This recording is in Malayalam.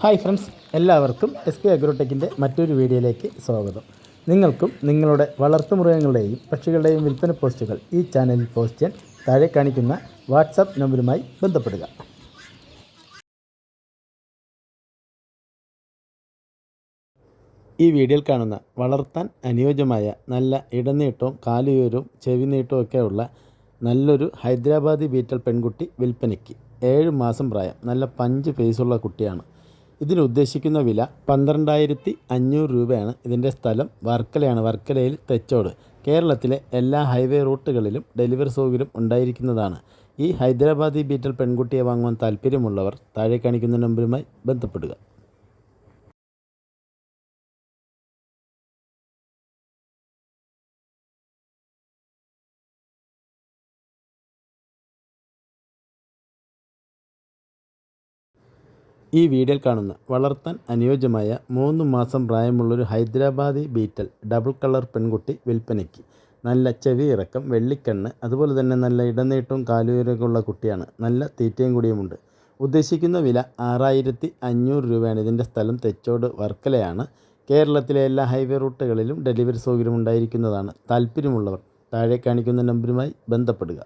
ഹായ് ഫ്രണ്ട്സ് എല്ലാവർക്കും എസ് പി അഗ്രോടെക്കിന്റെ മറ്റൊരു വീഡിയോയിലേക്ക് സ്വാഗതം. നിങ്ങൾക്കും നിങ്ങളുടെ വളർത്തുമൃഗങ്ങളുടെയും പക്ഷികളുടെയും വിൽപ്പന പോസ്റ്റുകൾ ഈ ചാനലിൽ പോസ്റ്റ് ചെയ്യാൻ താഴെ കാണിക്കുന്ന വാട്സാപ്പ് നമ്പറുമായി ബന്ധപ്പെടുക. ഈ വീഡിയോയിൽ കാണുന്ന വളർത്താൻ അനുയോജ്യമായ നല്ല ഇടനീട്ടവും കാലുയരവും ചെവി നീട്ടവും ഒക്കെ ഉള്ള നല്ലൊരു ഹൈദരാബാദി ബീറ്റൽ പെൺകുട്ടി വിൽപ്പനയ്ക്ക് ഏഴ് മാസം പ്രായം നല്ല പഞ്ച് ഫേസുള്ള കുട്ടിയാണ്. ഇതിന് ഉദ്ദേശിക്കുന്ന വില പന്ത്രണ്ടായിരത്തി അഞ്ഞൂറ് രൂപയാണ്. ഇതിന്റെ സ്ഥലം വർക്കലയാണ്. വർക്കലയിൽ തെച്ചോട് കേരളത്തിലെ എല്ലാ ഹൈവേ റൂട്ടുകളിലും ഡെലിവറി സൗകര്യം ഉണ്ടായിരിക്കുന്നതാണ്. ഈ ഹൈദരാബാദി ബീറ്റൽ പെൺകുട്ടിയെ വാങ്ങുവാൻ താല്പര്യമുള്ളവർ താഴെ കാണിക്കുന്ന നമ്പറുമായി ബന്ധപ്പെടുക. ഈ വീഡിയോയിൽ കാണുന്ന വളർത്താൻ അനുയോജ്യമായ മൂന്ന് മാസം പ്രായമുള്ളൊരു ഹൈദരാബാദി ബീറ്റൽ ഡബിൾ കളർ പെൺകുട്ടി വിൽപ്പനയ്ക്ക്. നല്ല ചെവി ഇറക്കം വെള്ളിക്കണ്ണ് അതുപോലെ തന്നെ നല്ല ഇടനീട്ടവും കാലുയരമൊക്കെ ഉള്ള കുട്ടിയാണ്. നല്ല തീറ്റയും കൂടിയുമുണ്ട്. ഉദ്ദേശിക്കുന്ന വില ആറായിരത്തി അഞ്ഞൂറ് രൂപയാണ്. ഇതിന്റെ സ്ഥലം തെച്ചോട് വർക്കലയാണ്. കേരളത്തിലെ എല്ലാ ഹൈവേ റൂട്ടുകളിലും ഡെലിവറി സൗകര്യം ഉണ്ടായിരിക്കുന്നതാണ് താല്പര്യമുള്ളവർ താഴെ കാണിക്കുന്ന നമ്പറുമായി ബന്ധപ്പെടുക.